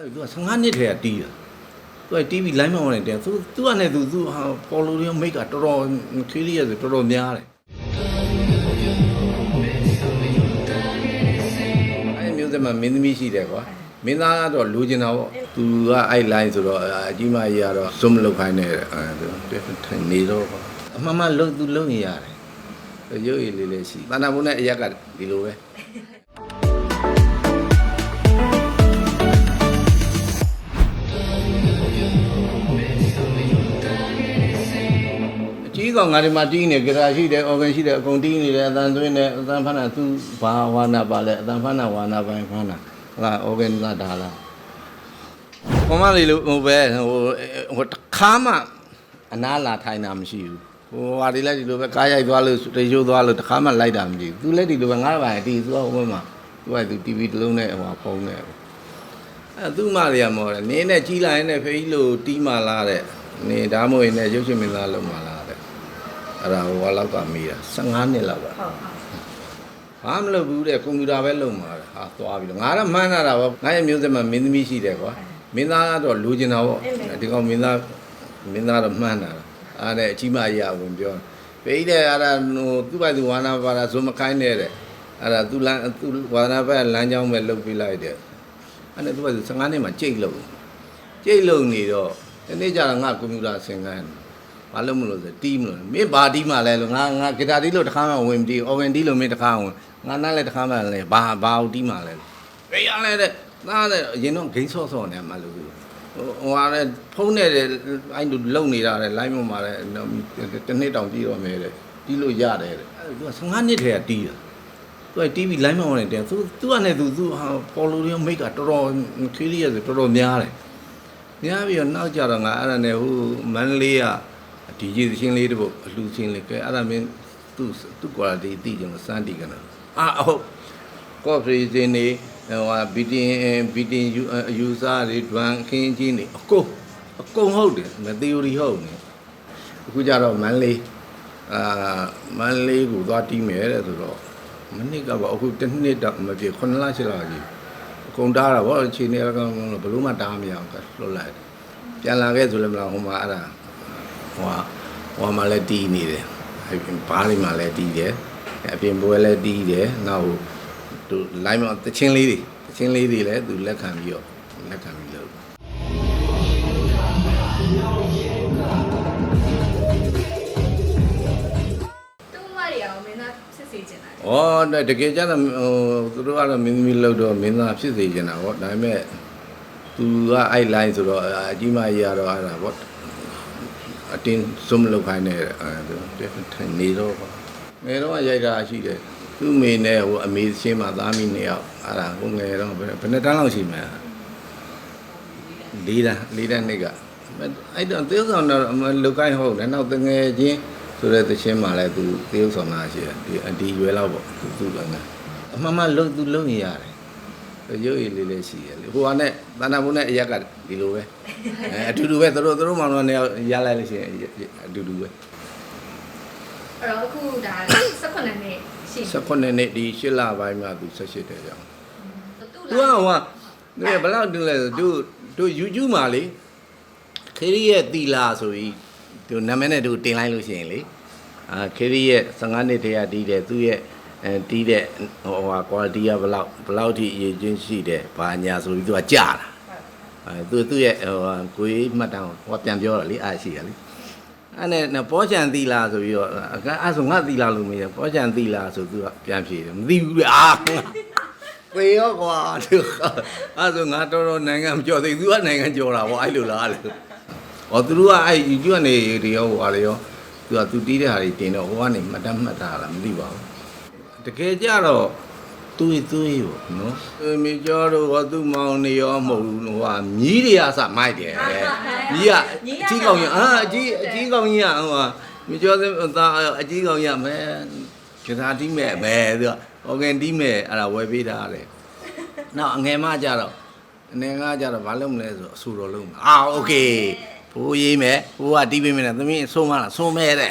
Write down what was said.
အဲ့သူက15နှစ်ထဲကတီးတာသူကတီးပြီး line မောင်းနေတယ်သူသူကနဲ့သူသူဟာပေါ်လိုရောမိတ်ကတော်တော်ခေးလေးရဆိုတော်တော်များတယ်အဲ့မျိုးစက်မှာမင်းသမီးရှိတယ်ကွာမင်းသားကတော့လိုချင်တာပေါ့သူကအဲ့ line ဆိုတော့အကြီးမကြီးကတော့စွမလုတ်ခိုင်းနေတယ်အဲ့သူထိုင်နေတော့ပေါ့အမှန်မှလုံသူလုံနေရတယ်ရုပ်ရည်လေးလေးရှိတဏ္ဍာဘုံနဲ့အရက်ကဒီလိုပဲ ကြီးကောင်ငါဒီမှာတီးနေကြတာရှိတယ်အော်ဂန်ရှိတယ်အကုန်တီးနေတယ်အတန်သွင်းတယ်အတန်ဖန်တာသူဘာဝါနာပါလဲအတန်ဖန်တာဝါနာပိုင်းဖန်တာဟာအော်ဂန်လာဒါလားဘမလေးလို့ဟိုပဲဟိုဟိုတခါမှအနာလာထိုင်တာမရှိဘူးဟိုဟာဒီလက်ဒီလိုပဲကားရိုက်သွားလို့တေချိုးသွားလို့တခါမှလိုက်တာမရှိဘူးသူလက်ဒီလိုပဲငါးပါးတီးသူကဟိုဘက်မှာသူကသူ TV တစ်လုံးနဲ့ဟိုဖုန်းနဲ့အဲသူ့မတွေကမော်တယ်နင်းနဲ့ကြီးလာရင်လည်းဖေးကြီးလို့တီးမှလာတဲ့နေဒါမှမဟုတ်ရင်လည်းရုပ်ရှင်မင်းသားလုံးမှလာတဲ့ အဲ့ဒါဟိုကလောက်ကမေးတာ15နှစ်လောက်ပါဟုတ်ဟုတ်ဘာမလုပ်ဘူးတဲ့ကွန်ပျူတာပဲလုပ်မှာတဲ့ဟာသွားပြီးတော့ငါတော့မှန်းလာတာပေါ့ငါရဲ့မျိုးစက်မှာမင်းသမီးရှိတယ်ကွာမင်းသားကတော့လိုချင်တာပေါ့ဒီကောင်မင်းသားမင်းသားတော့မှန်းလာတာအားနဲ့အကြီးမကြီးကဝင်ပြောပေးတဲ့အဲ့ဒါဟိုသူ့ဘာသူဝါနာပါတာဇုံမခိုင်းတဲ့တဲ့အဲ့ဒါသူလမ်းသူဝါနာဘက်လမ်းကြောင်းပဲလုပ်ပြလိုက်တဲ့အဲ့ဒါသူ့ဘာသူ15နှစ်မှာကြိတ်လို့ကြိတ်လို့နေတော့ဒီနေ့ကျတော့ငါကွန်ပျူတာဆင်ကန်း ဘာလို့မလို့ဆိုတီးမလို့မင်းဘာတီးမှလဲလို့ငါငါဂီတာတီးလို့တစ်ခါမှဝင်မတီးအော်ဂန်တီးလို့မင်းတစ်ခါဝင်ငါနားလည်းတစ်ခါမှလည်းဘာဘာကိုတီးမှလဲဘယ်ရလဲတဲ့သားတဲ့အရင်တော့ဂိမ်းဆော့ဆော့နေမှလို့ဟိုဟိုဟာလဲဖုန်းနဲ့အဲ့လိုလုံနေတာလေ line ပေါ်မှာလဲတစ်နှစ်တောင်တီးတော့မယ်တဲ့တီးလို့ရတယ်တဲ့အဲ့သူက15နှစ်ထဲကတီးတာသူကတီးပြီး line ပေါ်နေတယ်သူသူကနဲ့သူသူဟာပေါ်လိုရောမိတ်ကတော်တော်ခေးလေးရဆိုတော်တော်များတယ်များပြီးတော့နောက်ကြတော့ငါအဲ့ဒါနဲ့ဟိုမန္တလေးက ဒီကြီးသချင်းလေးတစ်ပုတ်အလှချင်းလေးကဲအဲ့ဒါမင်းသူ့သူ့ quality သိကြမှာစမ်းတီးကနာအာဟုတ်ကော့ဖရီစင်းနေဟိုဟာဘီတင်ဘီတင်ယူယူဆာတွေဒွမ်ခင်းချင်းနေအကုန်အကုန်ဟုတ်တယ်မ theory ဟုတ်နေအခုကြတော့မန်လေးအာမန်လေးကိုသွားတီးမယ်တဲ့ဆိုတော့မနစ်ကပါအခုတစ်နှစ်တော့မပြေ9လ10လကြီးအကုန်တားတာဗောအချိန်လေးကတော့ဘယ်လို့မှတားမရအောင်ကလွတ်လိုက်ပြန်လာခဲ့ဆိုလည်းမလားဟိုမှာအဲ့ဒါ ဟိုဟာဟိုမှာလည်းတီးနေတယ်အပြင်ဘားလေးမှာလည်းတီးတယ်အပြင်ပွဲလည်းတီးတယ်နောက်သူ line မှာတချင်းလေးတွေတချင်းလေးတွေလည်းသူလက်ခံပြီးတော့လက်ခံပြီးလုပ်တူမတွေရောမင်းသားဖြစ်စေချင်တာ။ဩတကယ်ကျတော့ဟိုသူတို့ကတော့မင်းသမီးလုပ်တော့မင်းသားဖြစ်စေချင်တာပေါ့ဒါပေမဲ့သူကအဲ့ line ဆိုတော့အကြီးမကြီးကတော့အဲ့ဒါပေါ့ အတင်းစုံမလုပ်ခိုင်းနေတဲ့အဲ့ဒါထိုင်နေတော့ပေါ့ငယ်တော့ရိုက်တာရှိတယ်သူ့မေနဲ့ဟိုအမေချင်းမှာသားမိနှစ်ယောက်အဲ့ဒါဟိုငယ်တော့ဘယ်ဘယ်နှစ်တန်းလောက်ရှိမလဲလေးတန်းလေးတန်းနှစ်ကအဲ့တော့သေဆောင်တော့လုတ်ကိုင်းဟုတ်တယ်နောက်တငယ်ချင်းဆိုတဲ့သချင်းမှာလည်းသူသေဆောင်တာရှိတယ်ဒီအဒီရွယ်လောက်ပေါ့သူသူလည်းအမှန်မှလုံသူလုံနေရတယ် ရုပ်ရည်လေးလေးရှိရလေဟိုကနဲ့တဏ္ဍာဘုံနဲ့အရက်ကဒီလိုပဲအဲအတူတူပဲသူတို့သူတို့မောင်နှမနဲ့ရလိုက်လို့ရှိရင်အတူတူပဲအဲ့တော့အခုဒါ18နှစ်ရှိ18နှစ်ဒီ8လပိုင်းမှာသူ18တဲ့ကြောင်တူသူကဟိုကဒီဘယ်လောက်တူလဲဆိုသူတို့ YouTube မှာလေခေရီရဲ့တီလာဆိုပြီးသူနာမည်နဲ့သူတင်လိုက်လို့ရှိရင်လေအာခေရီရဲ့15နှစ်တည်းကတီးတယ်သူရဲ့ အဲတီးတဲ့ဟိုဟာ quality ကဘယ်လောက်ဘယ်လောက်ထိအရေးချင်းရှိတယ်ဘာညာဆိုပြီးသူကကြာတာအဲသူသူရဲ့ဟိုဟာကိုကြီးမှတ်တမ်းဟိုကပြန်ပြောတာလေအားရှိရလေအဲ့နဲ့ပေါ်ချန်သီလာဆိုပြီးတော့အဲ့ဆိုငါသီလာလို့မရပေါ်ချန်သီလာဆိုသူကပြန်ဖြေတယ်မသိဘူးလေအာသေရောကွာသူအဲ့ဆိုငါတော်တော်နိုင်ငံမကြော်သေးသူကနိုင်ငံကြော်တာဗောအဲ့လိုလားလေဟောသူတို့ကအဲ့ YouTube ကနေဒီရောဟိုဟာလေရောသူကသူတီးတဲ့ဟာတွေတင်တော့ဟိုကနေမှတ်တမ်းမှတ်တာလားမသိပါဘူး တကယ်ကြတော့သူ့သူ့ရောနော်အဲမြေကျော်တို့ဟောသူ့မောင်နေရောမဟုတ်ဘူးဟိုဟာမြီးတွေအစမိုက်တယ်တဲ့မြီးကအကြီးကောင်ကြီးအာအကြီးအကြီးကောင်ကြီးကဟိုဟာမြေကျော်သားအကြီးကောင်ကြီးကမဲကျသာတီးမဲ့မဲသူကဟောကန်တီးမဲ့အဲ့ဒါဝယ်ပေးတာတဲ့နောက်အငယ်မကြတော့အနေငါကြတော့ဘာလုပ်မလဲဆိုအဆူတော်လုံးအာโอเคဘိုးရေးမယ်ဘိုးကတီးပေးမယ်နဲ့သမီးဆုံးမလားဆုံးမဲတဲ့